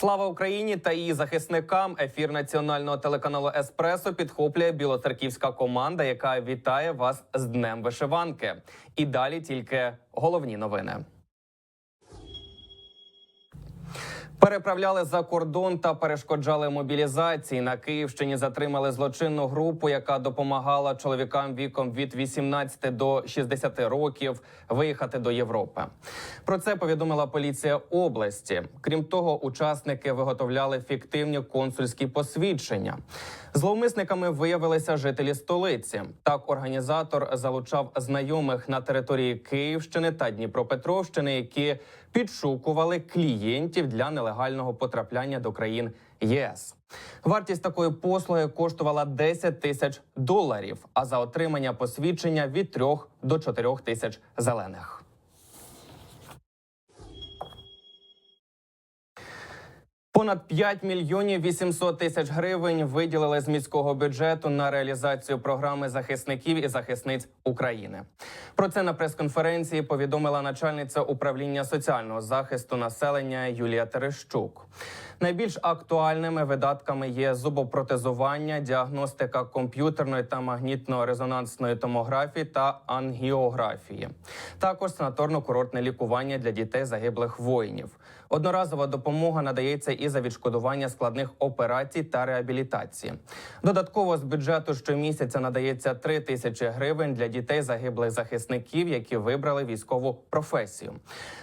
Слава Україні та її захисникам. Ефір національного телеканалу Еспресо підхоплює білоцерківська команда, яка вітає вас з Днем Вишиванки. І далі тільки головні новини. Переправляли за кордон та перешкоджали мобілізації. На Київщині затримали злочинну групу, яка допомагала чоловікам віком від 18 до 60 років виїхати до Європи. Про це повідомила поліція області. Крім того, учасники виготовляли фіктивні консульські посвідчення. Зловмисниками виявилися жителі столиці. Так, організатор залучав знайомих на території Київщини та Дніпропетровщини, які підшукували клієнтів для нелегального потрапляння до країн ЄС. Вартість такої послуги коштувала 10 тисяч доларів, а за отримання посвідчення від 3 до 4 тисяч зелених. Понад 5 мільйонів 800 тисяч гривень виділили з міського бюджету на реалізацію програми захисників і захисниць України. Про це на прес-конференції повідомила начальниця управління соціального захисту населення Юлія Терещук. Найбільш актуальними видатками є зубопротезування, діагностика комп'ютерної та магнітно-резонансної томографії та ангіографії. Також санаторно-курортне лікування для дітей загиблих воїнів. Одноразова допомога надається і за відшкодування складних операцій та реабілітації. Додатково з бюджету щомісяця надається 3 тисячі гривень для дітей загиблих захисників, які вибрали військову професію.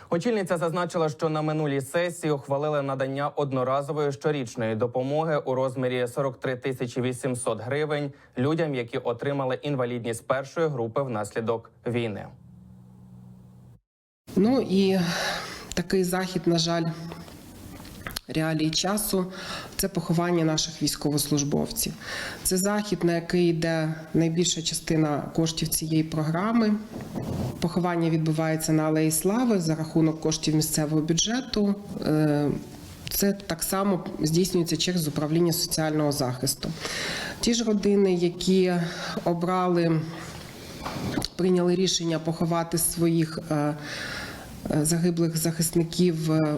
Очільниця зазначила, що на минулій сесії ухвалили надання одноразової щорічної допомоги у розмірі 43 тисячі 800 гривень людям, які отримали інвалідність першої групи внаслідок війни. Ну і такий захід, на жаль, реалії часу це поховання наших військовослужбовців. Це захід, на який йде найбільша частина коштів цієї програми. Поховання відбувається на Алеї Слави за рахунок коштів місцевого бюджету. Це так само здійснюється через управління соціального захисту. Ті ж родини, які обрали, прийняли рішення поховати своїх е, е, загиблих захисників. е,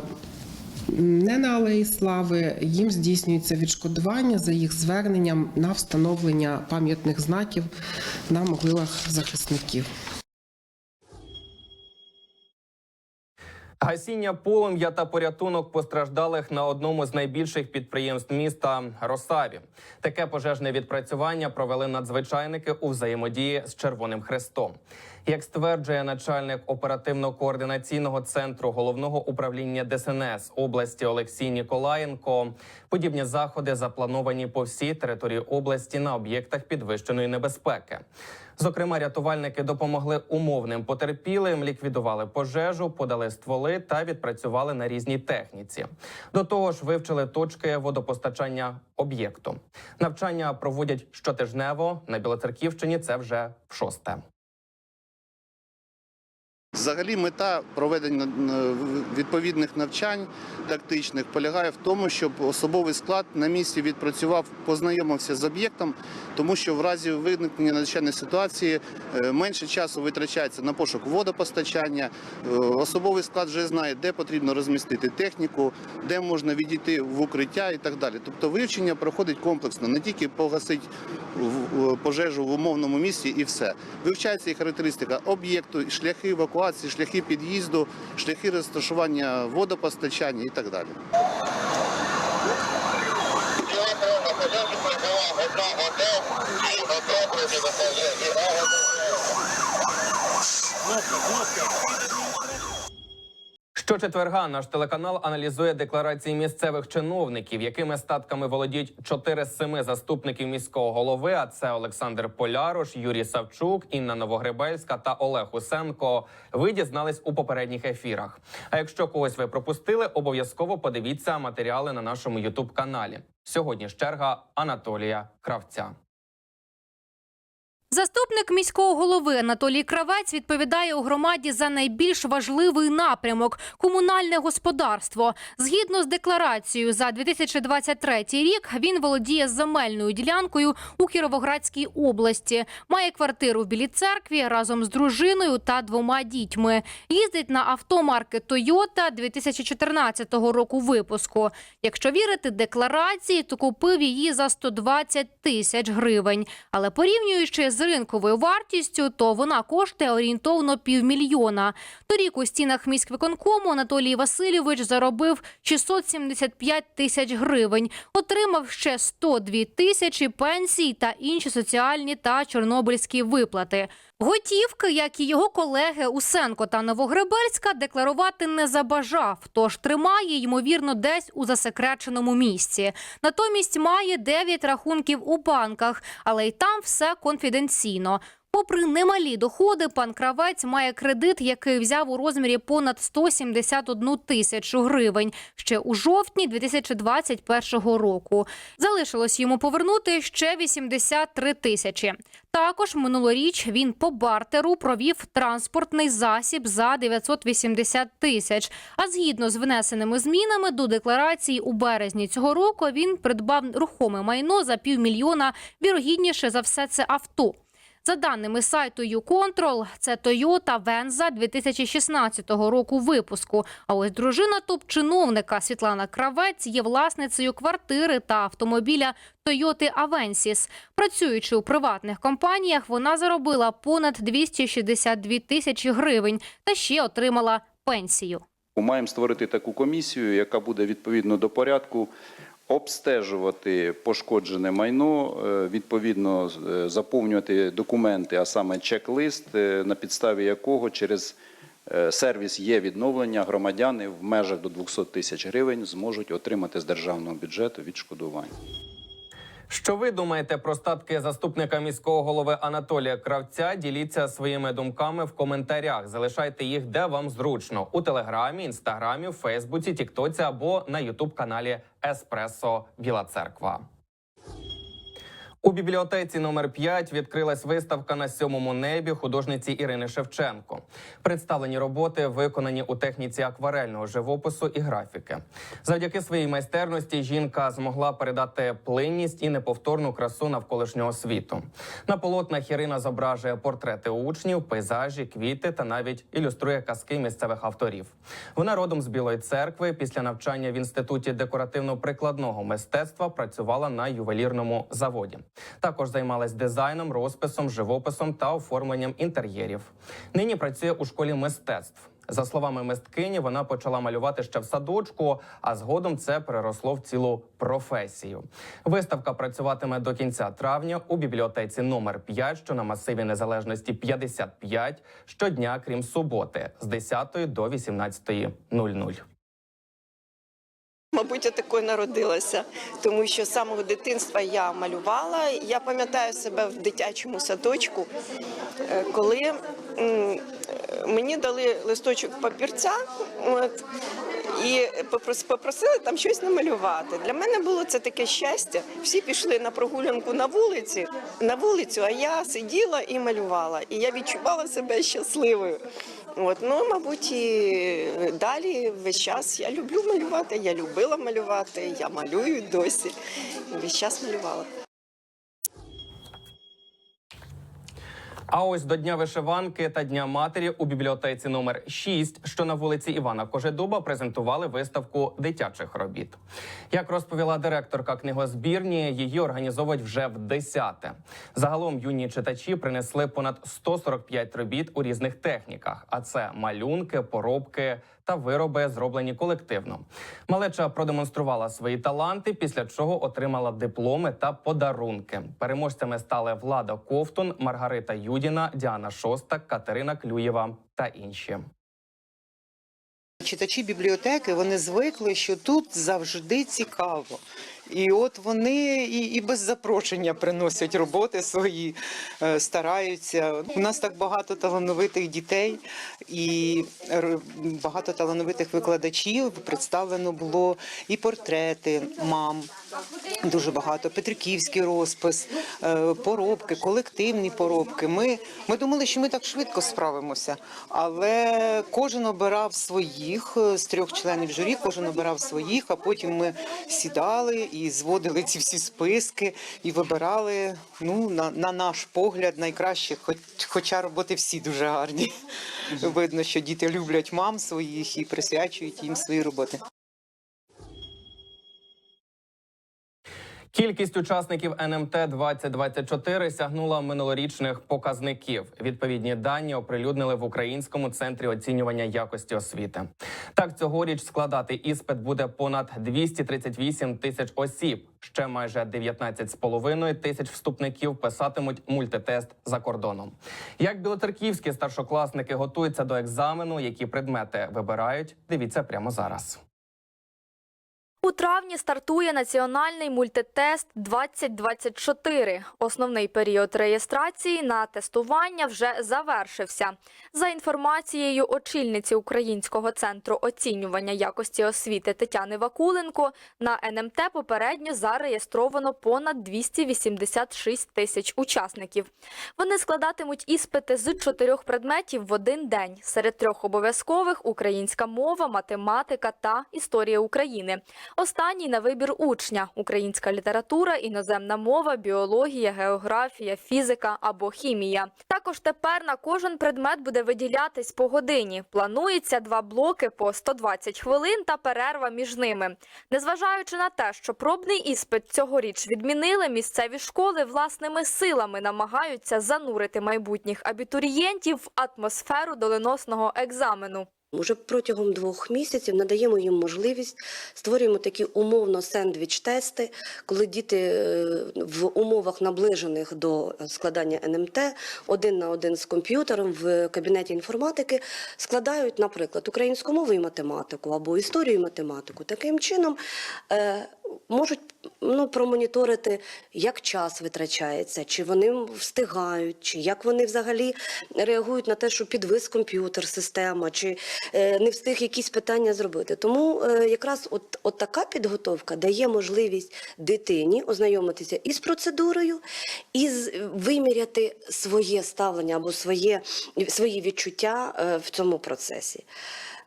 Не на алеї слави їм здійснюється відшкодування за їх зверненням на встановлення пам'ятних знаків на могилах захисників. Гасіння полум'я та порятунок постраждалих на одному з найбільших підприємств міста Росаві. Таке пожежне відпрацювання провели надзвичайники у взаємодії з Червоним Хрестом. Як стверджує начальник оперативно-координаційного центру головного управління ДСНС області Олексій Ніколаєнко, подібні заходи заплановані по всій території області на об'єктах підвищеної небезпеки. Зокрема, рятувальники допомогли умовним потерпілим, ліквідували пожежу, подали стволи та відпрацювали на різній техніці. До того ж, вивчили точки водопостачання об'єкту. Навчання проводять щотижнево на Білоцерківщині. Це вже в шосте. Взагалі, мета проведення е, відповідних навчань тактичних полягає в тому, щоб особовий склад на місці відпрацював, познайомився з об'єктом, тому що в разі виникнення надзвичайної ситуації е, менше часу витрачається на пошук водопостачання. Е, Особовий склад вже знає, де потрібно розмістити техніку, де можна відійти в укриття і так далі. Тобто вивчення проходить комплексно, не тільки погасить пожежу в умовному місці і все. Вивчається і характеристика об'єкту, шляхи евакуації, шляхи під'їзду, шляхи розташування водопостачання і так далі. Щочетверга наш телеканал аналізує декларації місцевих чиновників, якими статками володіють чотири з семи заступників міського голови. А це Олександр Полярош, Юрій Савчук, Інна Новогребельська та Олег Усенко. Ви дізнались у попередніх ефірах. А якщо когось ви пропустили, обов'язково подивіться матеріали на нашому Ютуб каналі. Сьогодні ж черга Анатолія Кравця. Заступник міського голови Анатолій Кравець відповідає у громаді за найбільш важливий напрямок комунальне господарство. Згідно з декларацією за 2023 рік він володіє земельною ділянкою у Кіровоградській області, має квартиру в Білій церкві разом з дружиною та двома дітьми. Їздить на авто марки Toyota 2014 року випуску. Якщо вірити декларації, то купив її за 120 тисяч гривень. Але порівнюючи з ринковою вартістю, то вона коштує орієнтовно півмільйона. Торік у стінах міськвиконкому Анатолій Васильович заробив 675 тисяч гривень, отримав ще 102 тисячі пенсій та інші соціальні та чорнобильські виплати. Готівки, як і його колеги Усенко та Новогребельська, декларувати не забажав, тож тримає ймовірно десь у засекреченому місці. Натомість має 9 рахунків у банках, але й там все конфіденційно. Попри немалі доходи, пан Кравець має кредит, який взяв у розмірі понад 171 тисячу гривень ще у жовтні 2021 року. Залишилось йому повернути ще 83 тисячі. Також минулоріч він по бартеру провів транспортний засіб за 980 тисяч. А згідно з внесеними змінами до декларації у березні цього року він придбав рухоме майно за півмільйона. Вірогідніше за все, це авто. За даними сайту YouControl, це Toyota Venza 2016 року випуску. А ось дружина топ-чиновника Світлана Кравець є власницею квартири та автомобіля Toyota Avensis. Працюючи у приватних компаніях, вона заробила понад 262 тисячі гривень та ще отримала пенсію. Маємо створити таку комісію, яка буде відповідно до порядку обстежувати пошкоджене майно, е, відповідно е, заповнювати документи, а саме чек-лист, е, на підставі якого через сервіс є відновлення громадяни в межах до 200 тисяч гривень зможуть отримати з державного бюджету відшкодування. Що ви думаєте про статки заступника міського голови Анатолія Кравця? Діліться своїми думками в коментарях. Залишайте їх де вам зручно у телеграмі, інстаграмі, Фейсбуці, Тіктоці або на Ютуб каналі Еспресо Біла Церква. У бібліотеці номер 5 відкрилась виставка на сьомому небі художниці Ірини Шевченко. Представлені роботи виконані у техніці акварельного живопису і графіки. Завдяки своїй майстерності жінка змогла передати плинність і неповторну красу навколишнього світу. На полотнах Ірина зображує портрети учнів, пейзажі, квіти та навіть ілюструє казки місцевих авторів. Вона родом з Білої церкви. Після навчання в інституті декоративно-прикладного мистецтва працювала на ювелірному заводі. Також займалась дизайном, розписом, живописом та оформленням інтер'єрів. Нині працює у школі мистецтв. За словами мисткині, вона почала малювати ще в садочку, а згодом це переросло в цілу професію. Виставка працюватиме до кінця травня у бібліотеці номер 5, що на масиві незалежності 55, щодня, крім суботи, з 10 до 18.00. Мабуть, я такою народилася, тому що з самого дитинства я малювала. Я пам'ятаю себе в дитячому садочку, е, коли е, мені дали листочок папірця. От, і попрос- попросили там щось намалювати. Для мене було це таке щастя. Всі пішли на прогулянку на вулиці, на вулицю, а я сиділа і малювала. І я відчувала себе щасливою. От, ну, мабуть, і далі весь час я люблю малювати, я любила малювати, я малюю досі. Весь час малювала. А ось до Дня вишиванки та Дня матері у бібліотеці номер 6, що на вулиці Івана Кожедуба, презентували виставку дитячих робіт. Як розповіла директорка книгозбірні, її організовують вже в десяте. Загалом юні читачі принесли понад 145 робіт у різних техніках: а це малюнки, поробки та вироби, зроблені колективно. Малеча продемонструвала свої таланти, після чого отримала дипломи та подарунки. Переможцями стали Влада Ковтун, Маргарита Юдіна, Діана Шоста, Катерина Клюєва та інші. Читачі бібліотеки вони звикли, що тут завжди цікаво. І от вони і, і без запрошення приносять роботи свої, е, стараються. У нас так багато талановитих дітей і багато талановитих викладачів. Представлено було і портрети мам. Дуже багато Петриківський розпис, е, поробки, колективні поробки. Ми, ми думали, що ми так швидко справимося, але кожен обирав своїх е, з трьох членів журі, кожен обирав своїх, а потім ми сідали і зводили ці всі списки і вибирали ну, на, на наш погляд найкращих, хоч, хоча роботи всі дуже гарні. Видно, що діти люблять мам своїх і присвячують їм свої роботи. Кількість учасників НМТ 2024 сягнула минулорічних показників. Відповідні дані оприлюднили в Українському центрі оцінювання якості освіти. Так, цьогоріч складати іспит буде понад 238 тисяч осіб. Ще майже 19,5 тисяч вступників писатимуть мультитест за кордоном. Як білоцерківські старшокласники готуються до екзамену, які предмети вибирають, дивіться прямо зараз. У травні стартує національний мультитест 2024. Основний період реєстрації на тестування вже завершився. За інформацією очільниці Українського центру оцінювання якості освіти Тетяни Вакуленко, на НМТ попередньо зареєстровано понад 286 тисяч учасників. Вони складатимуть іспити з чотирьох предметів в один день. Серед трьох обов'язкових українська мова, математика та історія України. Останній на вибір учня: українська література, іноземна мова, біологія, географія, фізика або хімія. Також тепер на кожен предмет буде виділятись по годині. Планується два блоки по 120 хвилин та перерва між ними. Незважаючи на те, що пробний іспит цьогоріч відмінили, місцеві школи власними силами намагаються занурити майбутніх абітурієнтів в атмосферу доленосного екзамену. Уже протягом двох місяців надаємо їм можливість, створюємо такі умовно сендвіч-тести, коли діти е, в умовах наближених до складання НМТ один на один з комп'ютером в кабінеті інформатики складають, наприклад, українську мову і математику або історію і математику. Таким чином е, можуть ну, промоніторити, як час витрачається, чи вони встигають, чи як вони взагалі реагують на те, що підвис комп'ютер, система, чи е, не встиг якісь питання зробити. Тому е, якраз от, от така підготовка дає можливість дитині ознайомитися із процедурою, і виміряти своє ставлення або своє, свої відчуття е, в цьому процесі.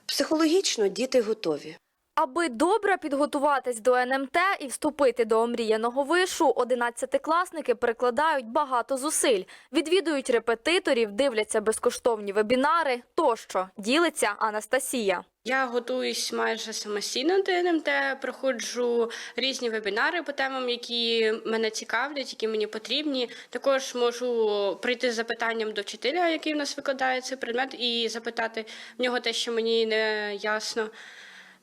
Психологічно діти готові. Аби добре підготуватись до НМТ і вступити до омріяного вишу, одинадцятикласники прикладають багато зусиль, відвідують репетиторів, дивляться безкоштовні вебінари тощо. Ділиться Анастасія. Я готуюсь майже самостійно до НМТ, проходжу різні вебінари по темам, які мене цікавлять, які мені потрібні. Також можу прийти з запитанням до вчителя, який в нас викладає цей предмет, і запитати в нього те, що мені не ясно.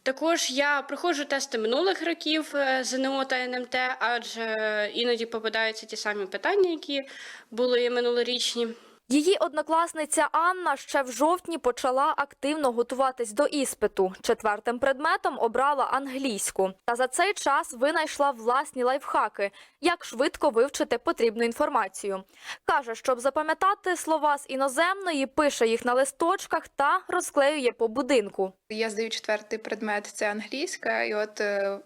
Також я проходжу тести минулих років е, ЗНО та НМТ, адже іноді попадаються ті самі питання, які були минулорічні. Її однокласниця Анна ще в жовтні почала активно готуватись до іспиту. Четвертим предметом обрала англійську. Та за цей час винайшла власні лайфхаки, як швидко вивчити потрібну інформацію. Каже, щоб запам'ятати слова з іноземної, пише їх на листочках та розклеює по будинку. Я здаю четвертий предмет це англійська, і от е,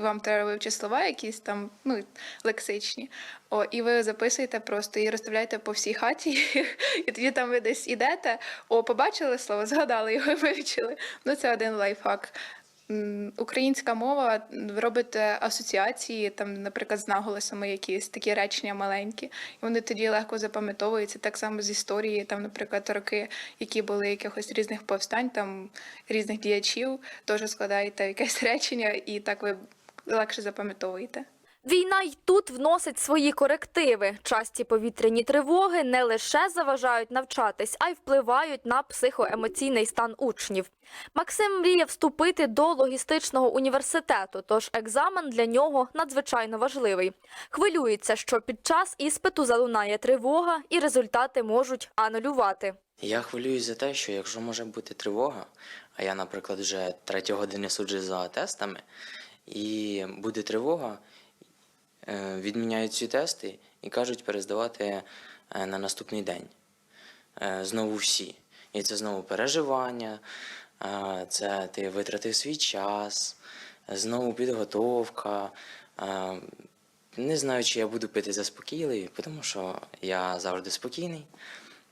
вам треба вивчити слова, якісь там ну, лексичні. О, і ви записуєте просто і розставляєте по всій хаті, і тоді там ви десь ідете, о, побачили слово, згадали його, вивчили. Ну, це один лайфхак. Українська мова ви робите асоціації, там, наприклад, з наголосами якісь такі речення маленькі, і вони тоді легко запам'ятовуються. Так само з історії, там, наприклад, роки, які були якихось різних повстань, там різних діячів, теж складаєте якесь речення, і так ви легше запам'ятовуєте. Війна й тут вносить свої корективи. Часті повітряні тривоги не лише заважають навчатись, а й впливають на психоемоційний стан учнів. Максим мріє вступити до логістичного університету, тож екзамен для нього надзвичайно важливий. Хвилюється, що під час іспиту залунає тривога і результати можуть анулювати. Я хвилююсь за те, що якщо може бути тривога, а я, наприклад, вже третю годину суджу за тестами, і буде тривога, е, відміняють ці тести і кажуть перездавати е, на наступний день. Е, Знову всі. І це знову переживання, це ти витратив свій час, знову підготовка. Не знаю, чи я буду пити заспокійливий, тому що я завжди спокійний.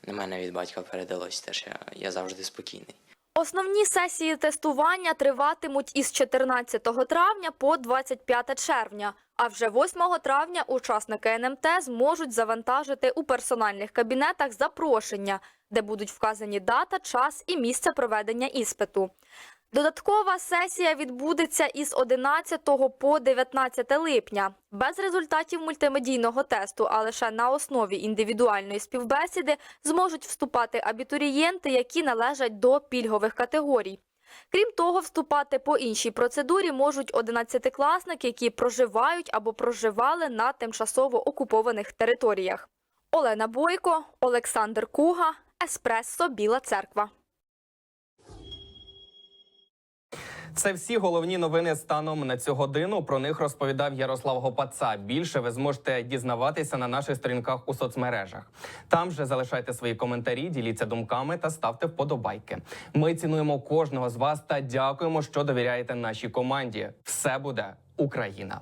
На мене від батька передалось те, що я завжди спокійний. Основні сесії тестування триватимуть із 14 травня по 25 червня. А вже 8 травня учасники НМТ зможуть завантажити у персональних кабінетах запрошення, де будуть вказані дата, час і місце проведення іспиту. Додаткова сесія відбудеться із 11 по 19 липня. Без результатів мультимедійного тесту, а лише на основі індивідуальної співбесіди зможуть вступати абітурієнти, які належать до пільгових категорій. Крім того, вступати по іншій процедурі можуть 11-класники, які проживають або проживали на тимчасово окупованих територіях. Олена Бойко, Олександр Куга, Еспресо Біла Церква. Це всі головні новини станом на цю годину. Про них розповідав Ярослав Гопаца. Більше ви зможете дізнаватися на наших сторінках у соцмережах. Там же залишайте свої коментарі, діліться думками та ставте вподобайки. Ми цінуємо кожного з вас та дякуємо, що довіряєте нашій команді. Все буде Україна.